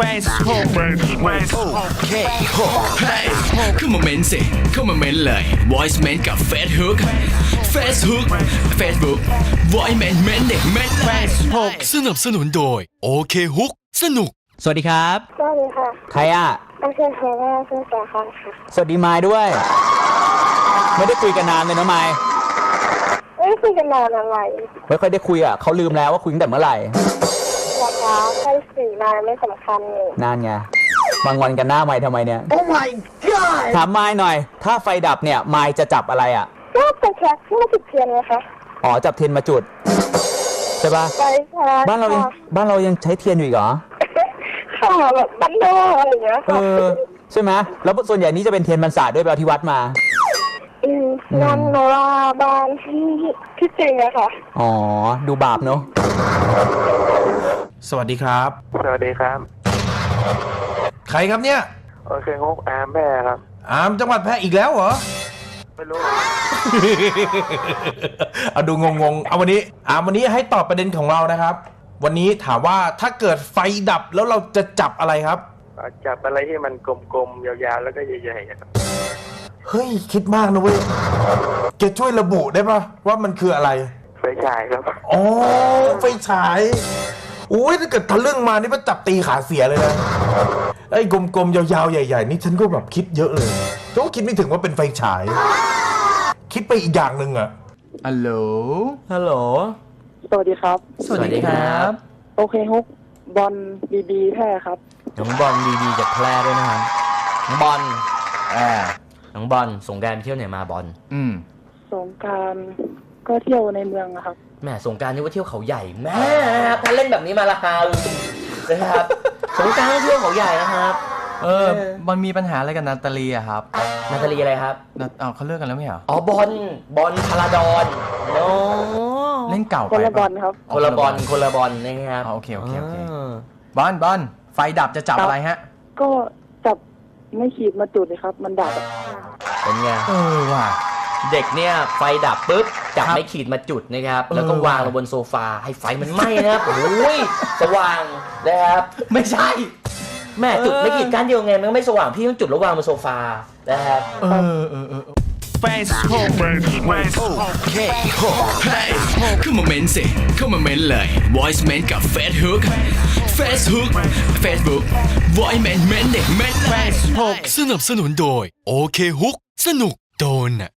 Facebook Facebook เข้ามาเม้นสิ เข้ามาเม้นเลย voice เม้นกับ face hook face hook facebook voice เม้นเม้นเด็กเม้นเลย Facebook สนับสนุนโดยโอเคฮุกสนุก สวัสดีครับ สวัสดีค่ะใครอะอาเซียนเฮล่าซึ่งสาขาค่ะ สวัสดีไม้ด้วย ไม่ได้คุยกันนานเลยนะไม้ไม่ได้คุยกันนานอะไร ไม่ค่อยได้คุยอะเขาลืมแล้วว่าคุยตั้งแต่เมื่อไหร่ ราคาแค่สี่นายไม่สำคัญนี่นานไงบางวันกันหน้าไม้ทำไมเนี่ย Oh my god ถามไม้หน่อย ถ้าไฟดับเนี่ยไม้จะจับอะไรอะ ก็เป็นแค่ที่มาจุดเทียนไงคะอ๋อ จับเทียนมาจุด ใช่ปะไปค่ะบ้านเรายังบ้านเรายังใช้เทียนอยู่อีกเหรอ ค่ะแบบบันโดอะไรอย่างเงี้ยเอค่ะอ ใช่ไหมแล้วส่วนใหญ่นี่จะเป็นเทียนพรรษาด้วยไปเอาที่วัดมาอืม งานโนราบ้านที่ที่จริงอะค่ะ อ๋อ ดูบาปเนอะสวัสดีครับ สวัสดีครับ ใครครับเนี่ยโอเคงกอาร์มแม่ครับ อามจังหวัดแพร่อีกแล้วเหรอ ไม่รู้ เอาดูงงๆ เอาวันนี้อามวันนี้ให้ตอบประเด็นของเรานะครับ วันนี้ถามว่าถ้าเกิดไฟดับแล้วเราจะจับอะไรครับ จับอะไรที่มันกลมๆ ยาวๆ แล้วก็ใหญ่ๆอะครับ เฮ้ย คิดมากนะเว้ยแกช่วยระบุได้ปะว่ามันคืออะไร ไฟฉายครับ อ๋อไฟฉายอุ้ยถ้าเกิดทะลึ่งมานี่มันจับตีขาเสียเลยนะ ไอ้กลมๆยาวๆใหญ่ ๆ นี่ฉันก็แบบคิดเยอะเลยฉันก็คิดไม่ถึงว่าเป็นไฟฉาย คิดไปอีกอย่างหนึ่งอะฮัลโหล ฮัลโหล สวัสดีครับ สวัสดีครับ โอเคฮุกบอลบีบีแท้ครับ น้องบอลดีๆจากแพร่ด้วยนะครับน้องบอลอ่า น้องบอลสงกรารเที่ยวไหนมาบอลอืม สงการก็เที่ยวในเมืองอะครับ แหมสงกรารนี่ว่าเที่ยวเขาใหญ่แม่ครับถ้าเล่นแบบนี้มาละฮาเลยนะครับ สงกรารเที่ยวเขาใหญ่นะครับเออ บอลมีปัญหาอะไรกับนาตาลีอะครับนาตาลีอะไรครับ นาเอาเขาเลิกกันแล้วไม่เหรอ อ๋อบอลบอลพาราดอนโน้เล่นเก่าคไปนละบอลปครับ คนละบอลคนละบอลนะครับอ๋อโอเคโอเคโอเคาบอลบอลไฟดับจะจับครับอะไรฮะ ก็จับ ไม่ขีดมาจุดเลยครับ มันดับอะเป็นไงเออว่ะ เด็กเนี่ยไฟดับปุ๊บจับครับไม่ขีดมาจุดนะครับ เออ แล้วก็วางลงบนโซฟาให้ไฟมันไหม้นะครับโอ้ยสว่างนะครับไม่ใช่ แม่จุดไม่ขีดก้านเดียวไงมันก็ไม่สว่างพี่ต้องจุดแล้ววางบนโซฟานะครับ เออเออเออเอ อ Facebook Facebook เข้ามาเม้นสิ เข้ามาเม้นเลย voice เม้นกับ face hook face hook facebook voice เม้นเม้นเด็กเม้นเลย Facebook สนับสนุนโดย โอเคฮุก สนุกโดนอะ